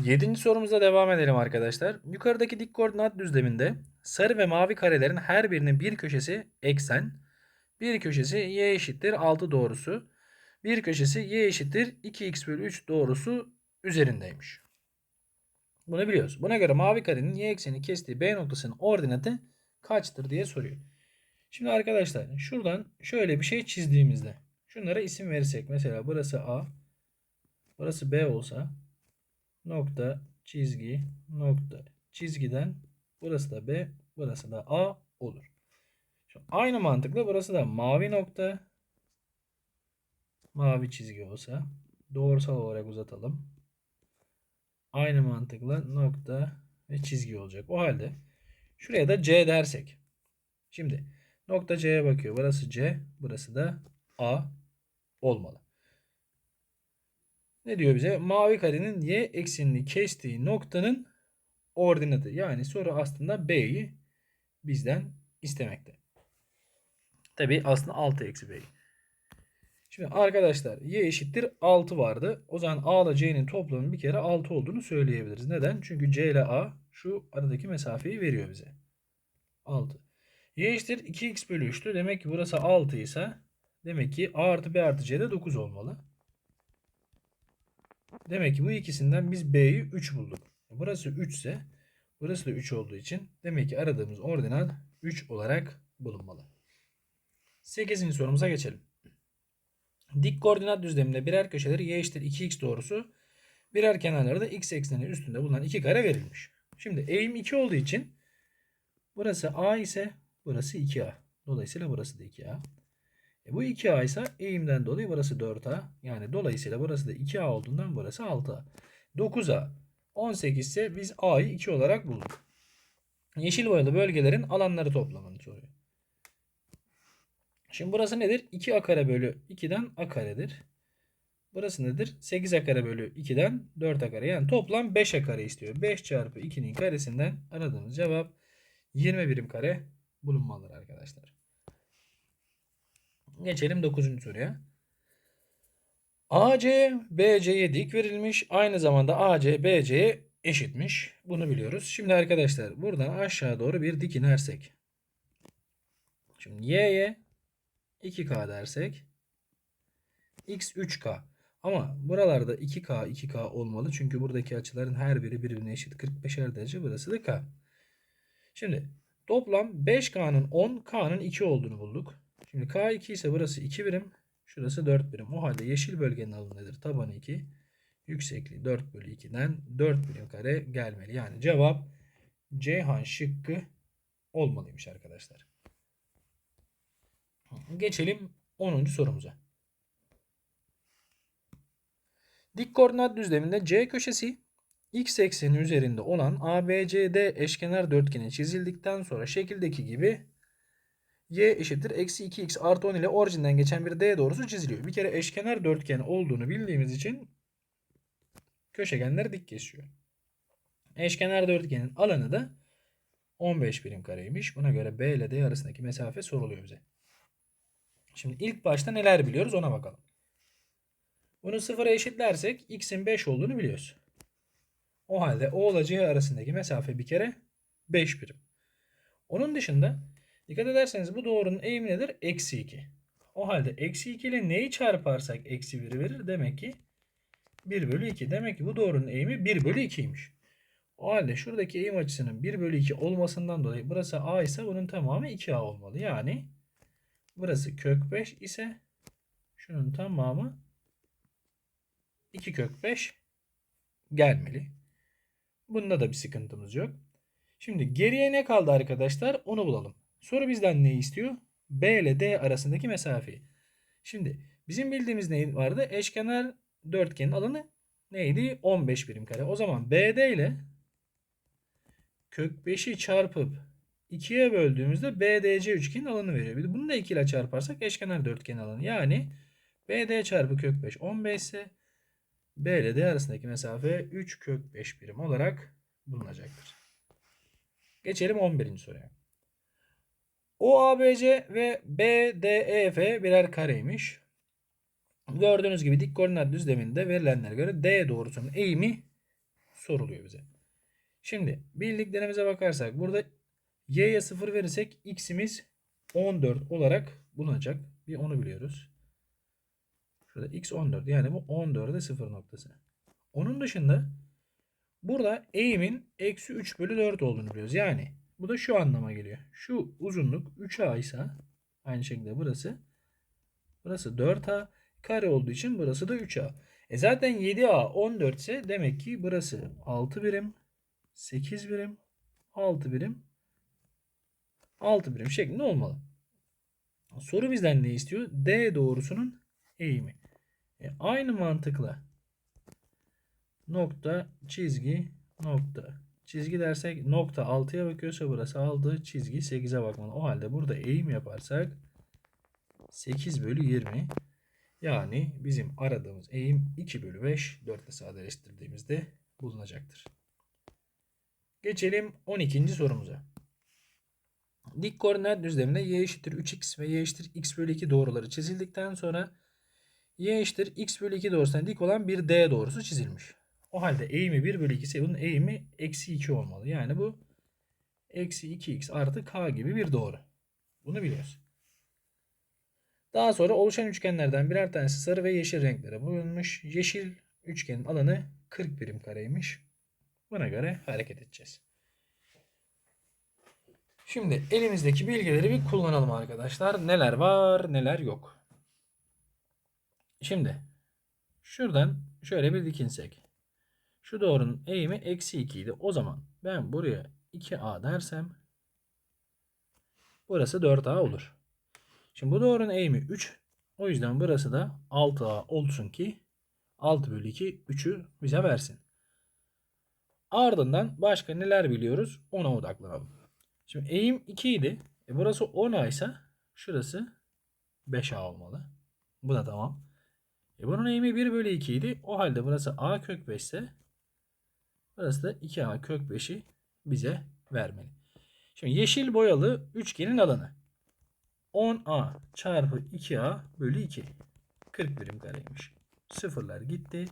Yedinci sorumuza devam edelim arkadaşlar. Yukarıdaki dik koordinat düzleminde sarı ve mavi karelerin her birinin bir köşesi eksen, bir köşesi y eşittir 6 doğrusu, bir köşesi y eşittir 2x bölü 3 doğrusu üzerindeymiş. Bunu biliyoruz. Buna göre mavi karenin y ekseni kestiği B noktasının ordinatı kaçtır diye soruyor. Şimdi arkadaşlar şuradan şöyle bir şey çizdiğimizde şunlara isim verirsek mesela burası A, burası B olsa nokta çizgi nokta çizgiden burası da B burası da A olur. Şimdi aynı mantıkla burası da mavi nokta mavi çizgi olsa doğrusal olarak uzatalım. Aynı mantıkla nokta ve çizgi olacak. O halde şuraya da C dersek. Şimdi nokta C'ye bakıyor. Burası C, burası da A olmalı. Ne diyor bize? Mavi karenin y eksenini kestiği noktanın ordinatı. Yani soru aslında B'yi bizden istemekte. Tabi aslında 6 eksi B'yi. Şimdi arkadaşlar y eşittir 6 vardı. O zaman A ile C'nin toplamı bir kere 6 olduğunu söyleyebiliriz. Neden? Çünkü C ile A şu aradaki mesafeyi veriyor bize. 6. Y eşittir 2x bölü 3'tü. Demek ki burası 6 ise demek ki A artı B artı C de 9 olmalı. Demek ki bu ikisinden biz B'yi 3 bulduk. Burası 3 ise burası da 3 olduğu için demek ki aradığımız ordinat 3 olarak bulunmalı. 8. sorumuza geçelim. Dik koordinat düzleminde birer köşeleri y eşittir 2x doğrusu birer kenarları da x ekseni üstünde bulunan iki kare verilmiş. Şimdi eğim 2 olduğu için burası a ise burası 2a. Dolayısıyla burası da 2a. E bu 2a ise eğimden dolayı burası 4a. Yani dolayısıyla burası da 2a olduğundan burası 6a. 9a. 18 ise biz a'yı 2 olarak bulduk. Yeşil boyalı bölgelerin alanları toplamını soruyor. Şimdi burası nedir? 2a kare bölü 2'den a karedir. Burası nedir? 8a kare bölü 2'den 4a kare. Yani toplam 5a kare istiyor. 5 çarpı 2'nin karesinden aradığımız cevap 20 birim kare bulunmalıdır arkadaşlar. Geçelim 9. soruya. AC BC'ye dik verilmiş. Aynı zamanda AC BC'ye eşitmiş. Bunu biliyoruz. Şimdi arkadaşlar buradan aşağı doğru bir dik inersek. Şimdi y'ye 2K dersek X 3K. Ama buralarda 2K 2K olmalı. Çünkü buradaki açıların her biri birbirine eşit. 45'er derece burası da K. Şimdi toplam 5K'nın 10 K'nın 2 olduğunu bulduk. Şimdi K2 ise burası 2 birim. Şurası 4 birim. O halde yeşil bölgenin alanı nedir? Tabanı 2. Yüksekliği 4 bölü 2'den 4 birim kare gelmeli. Yani cevap Ceyhan şıkkı olmalıymış arkadaşlar. Geçelim 10. sorumuza. Dik koordinat düzleminde C köşesi x ekseni üzerinde olan ABCD eşkenar dörtgeni çizildikten sonra şekildeki gibi y eşittir eksi 2x artı 10 ile orijinden geçen bir D doğrusu çiziliyor. Bir kere eşkenar dörtgen olduğunu bildiğimiz için köşegenler dik kesiyor. Eşkenar dörtgenin alanı da 15 birim kareymiş. Buna göre B ile D arasındaki mesafe soruluyor bize. Şimdi ilk başta neler biliyoruz ona bakalım. Bunu sıfıra eşitlersek x'in 5 olduğunu biliyoruz. O halde O ile C arasındaki mesafe bir kere 5 birim. Onun dışında dikkat ederseniz bu doğrunun eğimi nedir? Eksi 2. O halde eksi 2 ile neyi çarparsak eksi 1'i verir? Demek ki 1 bölü 2. Demek ki bu doğrunun eğimi 1 bölü 2'ymiş. O halde şuradaki eğim açısının 1 bölü 2 olmasından dolayı burası A ise bunun tamamı 2A olmalı. Yani Burası kök 5 ise şunun tamamı 2 kök 5 gelmeli. Bunda da bir sıkıntımız yok. Şimdi geriye ne kaldı arkadaşlar? Onu bulalım. Soru bizden ne istiyor? B ile D arasındaki mesafeyi. Şimdi bizim bildiğimiz ne vardı? Eşkenar dörtgenin alanı neydi? 15 birim kare. O zaman BD ile kök 5'i çarpıp 2'ye böldüğümüzde BDC üçgenin alanı veriyor. Bunu da 2 ile çarparsak eşkenar dörtgen alanı. Yani BD çarpı kök 5 15 ise B ile D arasındaki mesafe 3 kök 5 birim olarak bulunacaktır. Geçelim 11. soruya. OABC ve BDEF birer kareymiş. Gördüğünüz gibi dik koordinat düzleminde verilenlere göre D doğrusunun eğimi soruluyor bize. Şimdi bildiklerimize bakarsak burada y'ye 0 verirsek x'imiz 14 olarak bulunacak. Bir onu biliyoruz. Şurada x 14 yani bu 14'e 0 noktası. Onun dışında burada eğimin eksi 3 bölü 4 olduğunu biliyoruz. Yani bu da şu anlama geliyor. Şu uzunluk 3a ise aynı şekilde burası burası 4a kare olduğu için burası da 3a. E zaten 7a 14 ise demek ki burası 6 birim 8 birim 6 birim 6 birim şeklinde olmalı. Soru bizden ne istiyor? D doğrusunun eğimi. E, aynı mantıkla nokta çizgi nokta çizgi dersek nokta 6'ya bakıyorsa burası 6 çizgi 8'e bakmalı. O halde burada eğim yaparsak 8 bölü 20 yani bizim aradığımız eğim 2 bölü 5 4 ile sadeleştirdiğimizde bulunacaktır. Geçelim 12. sorumuza. Dik koordinat düzleminde y eşittir 3x ve y eşittir x bölü 2 doğruları çizildikten sonra y eşittir x bölü 2 doğrusuna dik olan bir d doğrusu çizilmiş. O halde eğimi 1 bölü 2 ise bunun eğimi eksi 2 olmalı. Yani bu eksi 2x artı k gibi bir doğru. Bunu biliyoruz. Daha sonra oluşan üçgenlerden birer tanesi sarı ve yeşil renklere bölünmüş. Yeşil üçgenin alanı 40 birim kareymiş. Buna göre hareket edeceğiz. Şimdi elimizdeki bilgileri bir kullanalım arkadaşlar. Neler var neler yok. Şimdi şuradan şöyle bir dikinsek. Şu doğrunun eğimi eksi 2 idi. O zaman ben buraya 2a dersem burası 4a olur. Şimdi bu doğrunun eğimi 3. O yüzden burası da 6a olsun ki 6 bölü 2 3'ü bize versin. Ardından başka neler biliyoruz ona odaklanalım. Şimdi eğim 2 idi. E burası 10A ise şurası 5A olmalı. Bu da tamam. E bunun eğimi 1 bölü 2 idi. O halde burası A kök 5 ise burası da 2A kök 5'i bize vermeli. Şimdi yeşil boyalı üçgenin alanı 10A çarpı 2A bölü 2. 40 birim kareymiş. Sıfırlar gitti.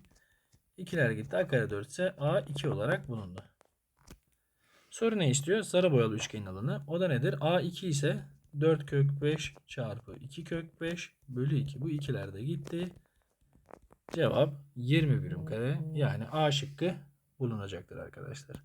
İkiler gitti. A kare 4 ise A 2 olarak bulundu. Soru ne istiyor? Sarı boyalı üçgenin alanı. O da nedir? A2 ise 4 kök 5 çarpı 2 kök 5 bölü 2. Bu ikiler de gitti. Cevap 20 birim kare. Yani A şıkkı bulunacaktır arkadaşlar.